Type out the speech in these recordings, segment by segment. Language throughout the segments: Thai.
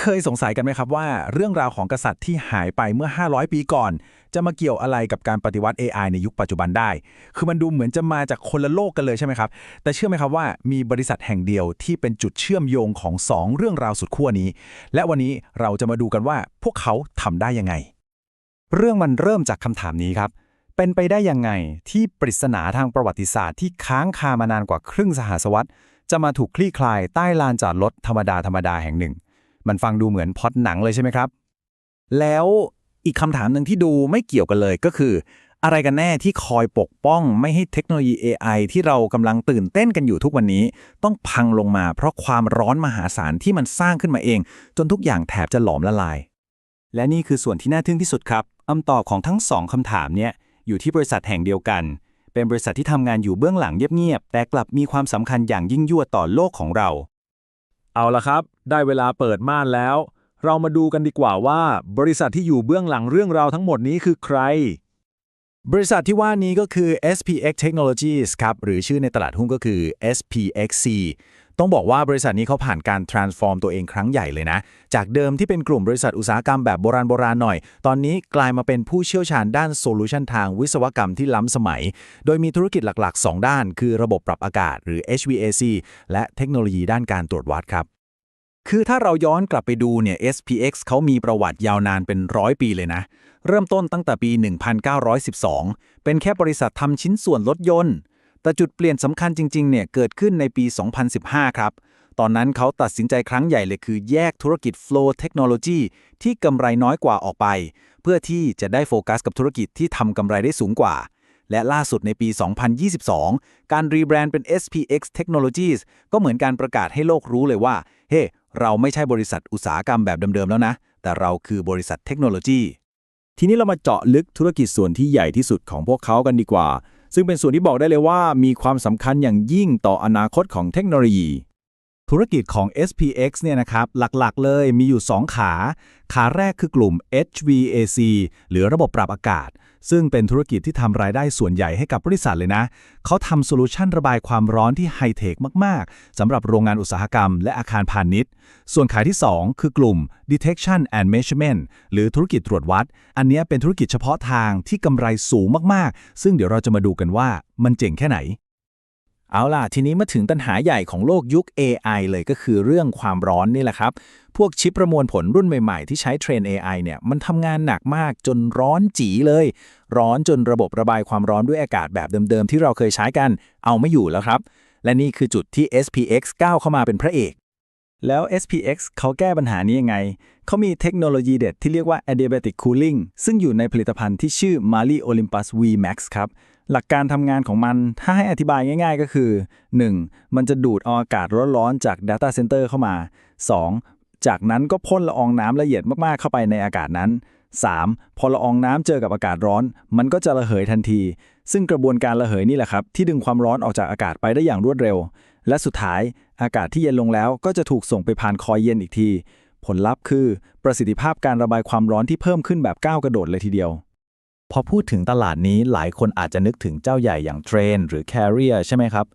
เคยสงสัยกันไหมครับว่าเรื่องราวของกษัตริย์ที่หายไปเมื่อ 500 ปีก่อน จะมาเกี่ยวอะไรกับการปฏิวัติ AI ในยุคปัจจุบันได้ คือมันดูเหมือนจะมาจากคนละโลกกันเลยใช่ไหมครับ แต่เชื่อไหมครับว่ามีบริษัทแห่งเดียวที่เป็นจุดเชื่อมโยงของ 2 เรื่องราวสุดขั้วนี้ และวันนี้เราจะมาดูกันว่าพวกเขาทำได้ยังไง เรื่องมันเริ่มจากคำถามนี้ครับ เป็นไปได้ยังไงที่ปริศนาทางประวัติศาสตร์ที่ค้างคามานานกว่าครึ่งสหศวรรษจะมาถูกคลี่คลายใต้ลานจอดรถธรรมดาธรรมดาแห่งหนึ่ง มันฟังดูเหมือนพอดหนังเลยใช่ไหมครับ แล้วอีกคำถามหนึ่งที่ดูไม่เกี่ยวกันเลยก็คือ อะไรกันแน่ที่คอยปกป้องไม่ให้เทคโนโลยี AI ที่เรากำลังตื่นเต้นกันอยู่ทุกวันนี้ ต้องพังลงมาเพราะความร้อนมหาศาลที่มันสร้างขึ้นมาเอง จนทุกอย่างแถบจะหลอมละลาย และนี่คือส่วนที่น่าทึ่งที่สุดครับคำตอบของทั้งสองคำถามเนี่ยอยู่ที่บริษัทแห่งเดียวกัน เป็นบริษัทที่ทำงานอยู่เบื้องหลังเงียบๆแต่กลับมีความสำคัญอย่างยิ่งยวดต่อโลกของเรา เอาละครับ ได้เวลาเปิดม่านแล้ว เรามาดูกันดีกว่าว่า บริษัทที่อยู่เบื้องหลังเรื่องราวทั้งหมดนี้คือใคร บริษัทที่ว่านี้ก็คือ SPX Technologies ครับ หรือชื่อในตลาดหุ้นก็คือ SPXC ต้องบอกว่าบริษัทนี้เขาผ่านการ transform ตัวเองครั้งใหญ่เลยนะ จากเดิมที่เป็นกลุ่มบริษัทอุตสาหกรรมแบบโบราณโบราณหน่อย ตอนนี้กลายมาเป็นผู้เชี่ยวชาญด้านโซลูชันทางวิศวกรรมที่ล้ำสมัย โดยมีธุรกิจหลัก ๆ 2 ด้าน คือระบบปรับอากาศหรือ HVAC และเทคโนโลยีด้านการตรวจวัดครับ คือถ้าเราย้อนกลับไปดูเนี่ย SPX เขามีประวัติยาวนานเป็นร้อยปีเลยนะ เริ่มต้นตั้งแต่ปี 1912 เป็นแค่บริษัททำชิ้นส่วนรถยนต์ แต่จุดเปลี่ยนสำคัญจริงๆ เนี่ยเกิดขึ้นในปี 2015 ครับ ตอนนั้นเขาตัดสินใจครั้งใหญ่เลยคือแยกธุรกิจ Flow Technology ที่กำไรน้อยกว่าออกไป เพื่อที่จะได้โฟกัสกับธุรกิจที่ทำกำไรได้สูงกว่า และล่าสุดในปี 2022 การรีแบรนด์เป็น SPX Technologies ก็เหมือนการประกาศให้โลกรู้เลยว่า เฮ้เราไม่ใช่บริษัทอุตสาหกรรมแบบเดิมๆแล้วนะ แต่เราคือบริษัทเทคโนโลยีทีนี้เรามาเจาะลึกธุรกิจส่วนที่ใหญ่ที่สุดของพวกเขากันดีกว่า ซึ่งเป็นส่วนที่บอกได้เลยว่ามีความสำคัญอย่างยิ่งต่ออนาคตของเทคโนโลยี ธุรกิจของ SPX เนี่ยนะครับ หลักๆ เลยมีอยู่ 2 ขา ขาแรกคือกลุ่ม HVAC หรือระบบปรับอากาศ ซึ่งเป็นธุรกิจที่ทำรายได้ส่วนใหญ่ให้กับบริษัทเลยนะ เขาทำโซลูชันระบายความร้อนที่ไฮเทคมาก ๆสำหรับโรงงานอุตสาหกรรมและอาคารพาณิชย์ ส่วนขายที่ 2 คือกลุ่ม Detection and Measurement หรือธุรกิจตรวจวัด อันนี้เป็นธุรกิจเฉพาะทางที่กำไรสูงมาก ๆ ซึ่งเดี๋ยวเราจะมาดูกันว่ามันเจ๋งแค่ไหน เอาล่ะ ทีนี้มาถึงปัญหาใหญ่ของโลกยุค AI เลยก็คือเรื่องความร้อนนี่แหละครับ พวกชิปประมวลผลรุ่นใหม่ๆ ที่ใช้เทรน AI เนี่ย มันทำงานหนักมากจนร้อนจีเลย ร้อนจนระบบระบายความร้อนด้วยอากาศแบบเดิมๆ ที่เราเคยใช้กัน เอาไม่อยู่แล้วครับ และนี่คือจุดที่ SPX ก้าวเข้ามาเป็นพระเอก แล้ว SPX เขาแก้ปัญหานี้ยังไง เขามีเทคโนโลยีเด็ดที่เรียกว่า adiabatic cooling ซึ่งอยู่ในผลิตภัณฑ์ที่ชื่อ Mali Olympus V Max ครับ หลักการทำงานของมัน ถ้าให้อธิบายง่าย ๆ ก็คือ 1. มันจะดูดเอาอากาศร้อนๆจาก Data Center เข้ามา 2. จากนั้นก็พ่นละอองน้ำละเอียดมากๆเข้าไปในอากาศนั้น 3. พอละอองน้ำเจอกับอากาศร้อน มันก็จะระเหยทันที ซึ่งกระบวนการระเหยนี่แหละครับ ที่ดึงความร้อนออกจากอากาศไปได้อย่างรวดเร็ว และสุดท้ายอากาศที่เย็นลงแล้วก็จะถูกส่งไปผ่านคอยเย็นอีกที ผลลัพธ์คือ ประสิทธิภาพการระบายความร้อนที่เพิ่มขึ้นแบบก้าวกระโดดเลยทีเดียว พอพูดถึงตลาดนี้หลายคนอาจจะนึกถึงเจ้าใหญ่อย่างเทรนหรือ Carrier ใช่ไหมครับ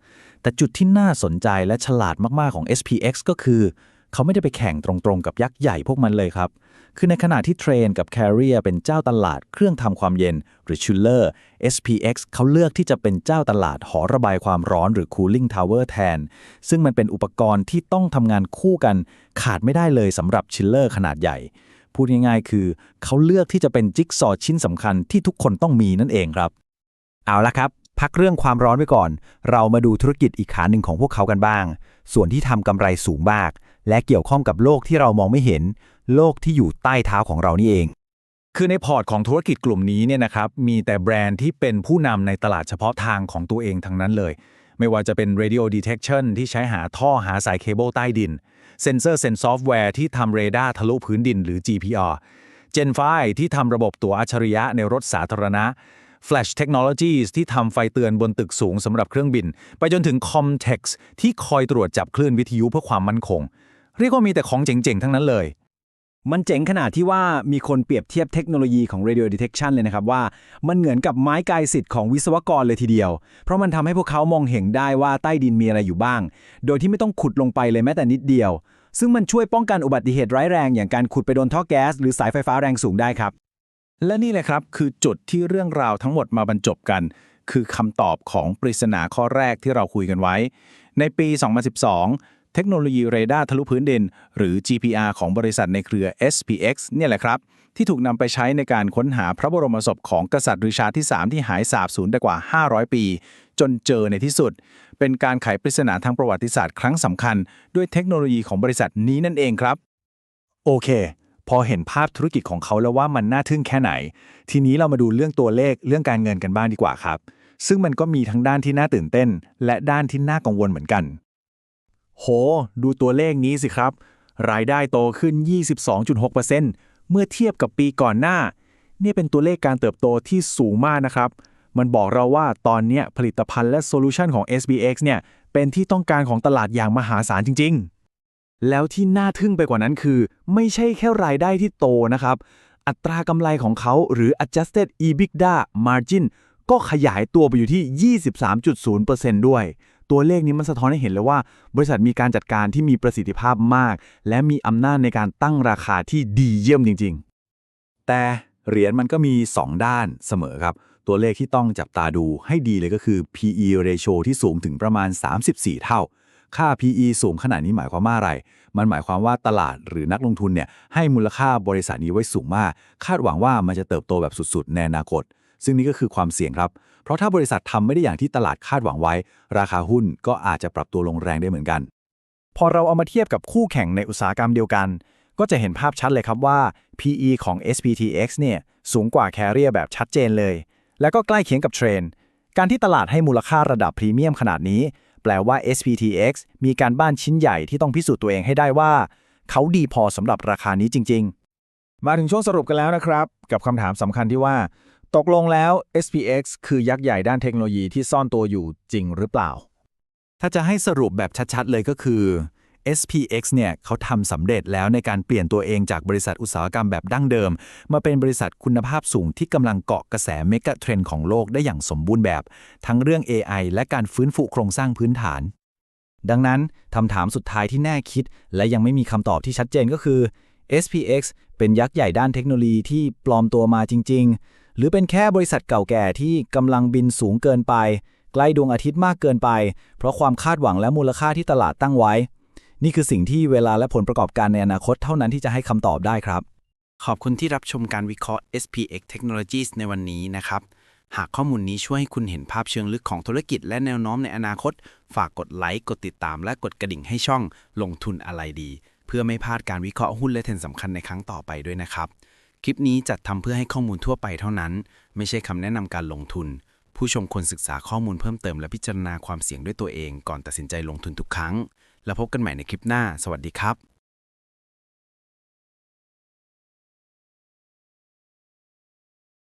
แต่จุดที่น่าสนใจและฉลาดมาก ๆ ของ SPX ก็คือ เขาไม่ได้ไปแข่งตรง ๆ กับยักษ์ใหญ่พวกมันเลยครับ คือในขณะที่เทรนกับ Carrier เป็นเจ้าตลาดเครื่องทำความเย็น หรือ Chiller SPX เขาเลือกที่จะเป็นเจ้าตลาดหอระบายความร้อนหรือ Cooling Tower แทน ซึ่งมันเป็นอุปกรณ์ที่ต้องทำงานคู่กันขาดไม่ได้เลยสำหรับ Chiller ขนาดใหญ่ พูดง่ายๆ คือเขาเลือกที่จะเป็นจิ๊กซอว์ชิ้นสำคัญที่ทุกคนต้องมีนั่นเองครับ เอาละครับ พักเรื่องความร้อนไว้ก่อน เรามาดูธุรกิจอีกขาหนึ่งของพวกเขากันบ้าง ส่วนที่ทำกำไรสูงมาก และเกี่ยวข้องกับโลกที่เรามองไม่เห็น โลกที่อยู่ใต้เท้าของเรานี่เอง คือในพอร์ตของธุรกิจกลุ่มนี้เนี่ยนะครับมีแต่แบรนด์ที่เป็นผู้นำในตลาดเฉพาะทางของตัวเองทั้งนั้นเลย ไม่ว่าจะเป็น radio detection ที่ใช้หาท่อหาสายเคเบิลใต้ดิน เซนเซอร์เซนซอฟต์แวร์ที่ทำเรดาร์ทะลุพื้นดินหรือ GPR Gen 5ที่ทำระบบตัวอัจฉริยะในรถสาธารณะ Flash Technologies ที่ทำไฟเตือนบนตึกสูงสำหรับเครื่องบิน ไปจนถึง Comtex ที่คอยตรวจจับคลื่นวิทยุเพื่อความมั่นคง เรียกว่ามีแต่ของเจ๋งๆ ทั้งนั้นเลย มันเจ๋งขนาดที่ว่ามีคนเปรียบเทียบเทคโนโลยีของ radio detection เลยนะครับว่า มันเหมือนกับไม้กายสิทธิ์ของวิศวกรเลยทีเดียว เพราะมันทำให้พวกเขามองเห็นได้ว่าใต้ดินมีอะไรอยู่บ้าง โดยที่ไม่ต้องขุดลงไปเลยแม้แต่นิดเดียว ซึ่งมันช่วยป้องกันอุบัติเหตุร้ายแรง อย่างการขุดไปโดนท่อแก๊สหรือสายไฟฟ้าแรงสูงได้ครับ และนี่แหละครับคือจุดที่เรื่องราวทั้งหมดมาบรรจบกัน คือคำตอบของปริศนาข้อแรกที่เราคุยกันไว้ ในปี 2012 เทคโนโลยีเรดาร์ทะลุพื้นดิน หรือ GPR ของบริษัทในเครือ SPX เนี่ยแหละครับ ที่ถูกนำไปใช้ในการค้นหาพระบรมศพของกษัตริย์ริชาร์ดที่ 3 ที่หายสาบสูญไปกว่า 500 ปี จนเจอในที่สุด เป็นการไขปริศนาทางประวัติศาสตร์ครั้งสำคัญ ด้วยเทคโนโลยีของบริษัทนี้นั่นเองครับ โอเค พอเห็นภาพธุรกิจของเขาแล้วว่ามันน่าทึ่งแค่ไหน ทีนี้เรามาดูเรื่องตัวเลขเรื่องการเงินกันบ้างดีกว่าครับ ซึ่งมันก็มีทั้งด้านที่น่าตื่นเต้น และด้านที่น่ากังวลเหมือนกัน โห ดูตัวเลขนี้สิครับ รายได้โตขึ้น 22.6%เมื่อเทียบกับปีก่อนหน้า นี่เป็นตัวเลขการเติบโตที่สูงมากนะครับ มันบอกเราว่าตอนนี้ผลิตภัณฑ์และโซลูชันของ SBX เนี่ย เป็นที่ต้องการของตลาดอย่างมหาศาลจริง ๆ แล้วที่น่าทึ่งไปกว่านั้นคือ ไม่ใช่แค่รายได้ที่โตนะครับ อัตรากำไรของเขาหรือ adjusted EBITDA margin ก็ขยายตัวไปอยู่ที่ 23.0%ด้วย ตัวเลขนี้มันสะท้อนให้เห็นเลยว่า บริษัทมีการจัดการที่มีประสิทธิภาพมาก และมีอำนาจในการตั้งราคาที่ดีเยี่ยมจริง ๆ แต่เหรียญมันก็มี 2 ด้านเสมอครับ ตัวเลขที่ต้องจับตาดูให้ดีเลยก็คือ PE ratio ที่สูงถึงประมาณ 34 เท่า ค่า PE สูงขนาดนี้หมายความว่าอะไร มันหมายความว่าตลาดหรือนักลงทุนเนี่ยให้มูลค่าบริษัทนี้ไว้สูงมาก คาดหวังว่ามันจะเติบโตแบบสุดๆ ในอนาคต ซึ่งนี่ก็คือความเสี่ยงครับ เพราะถ้าบริษัททำไม่ได้อย่างที่ตลาดคาดหวังไว้ ราคาหุ้นก็อาจจะปรับตัวลงแรงได้เหมือนกัน พอเราเอามาเทียบกับคู่แข่งในอุตสาหกรรมเดียวกัน ก็จะเห็นภาพชัดเลยครับว่า PE ของ SPTX เนี่ยสูงกว่า Carrier แบบชัดเจนเลย แล้วก็ใกล้เคียงกับเทรนด์การที่ตลาดให้มูลค่าระดับพรีเมียมขนาดนี้ แปลว่า SPTX มีการบ้านชิ้นใหญ่ที่ต้องพิสูจน์ตัวเองให้ได้ว่า เขาดีพอสำหรับราคานี้จริง ๆ มาถึงช่วงสรุปกันแล้วนะครับ กับคำถามสำคัญที่ว่า ตกลงแล้ว SPX คือยักษ์ใหญ่ด้านเทคโนโลยีที่ซ่อนตัวอยู่จริงหรือเปล่า ถ้าจะให้สรุปแบบชัดๆ เลยก็คือ SPX เนี่ยเขาทำสำเร็จแล้วในการเปลี่ยนตัวเองจากบริษัทอุตสาหกรรมแบบดั้งเดิม มาเป็นบริษัทคุณภาพสูงที่กำลังเกาะกระแสเมกะเทรนด์ของโลกได้อย่างสมบูรณ์แบบ ทั้งเรื่อง AI และการฟื้นฟูโครงสร้างพื้นฐาน ดังนั้นคำถามสุดท้ายที่แน่คิด และยังไม่มีคำตอบที่ชัดเจนก็คือ SPX เป็นยักษ์ใหญ่ด้านเทคโนโลยีที่ปลอมตัวมาจริง ๆ หรือเป็นแค่บริษัทเก่าแก่ที่กำลังบินสูงเกินไป ใกล้ดวงอาทิตย์มากเกินไป เพราะความคาดหวังและมูลค่าที่ตลาดตั้งไว้ นี่คือสิ่งที่เวลาและผลประกอบการในอนาคตเท่านั้นที่จะให้คำตอบได้ครับ ขอบคุณที่รับชมการวิเคราะห์ SPX Technologies ในวันนี้นะครับ หากข้อมูลนี้ช่วยให้คุณเห็นภาพเชิงลึกของธุรกิจและแนวโน้มในอนาคต ฝากกดไลค์กดติดตาม และกดกระดิ่งให้ช่องลงทุนอะไรดี เพื่อไม่พลาดการวิเคราะห์หุ้นและเทรนด์สำคัญในครั้งต่อไปด้วยนะครับ คลิปนี้จัดทำเพื่อให้ข้อมูลทั่วไปเท่านั้น ไม่ใช่คำแนะนำการลงทุน ผู้ชมควรศึกษาข้อมูลเพิ่มเติมและพิจารณาความเสี่ยงด้วยตัวเองก่อนตัดสินใจลงทุนทุกครั้ง แล้วพบกันใหม่ในคลิปหน้า สวัสดีครับ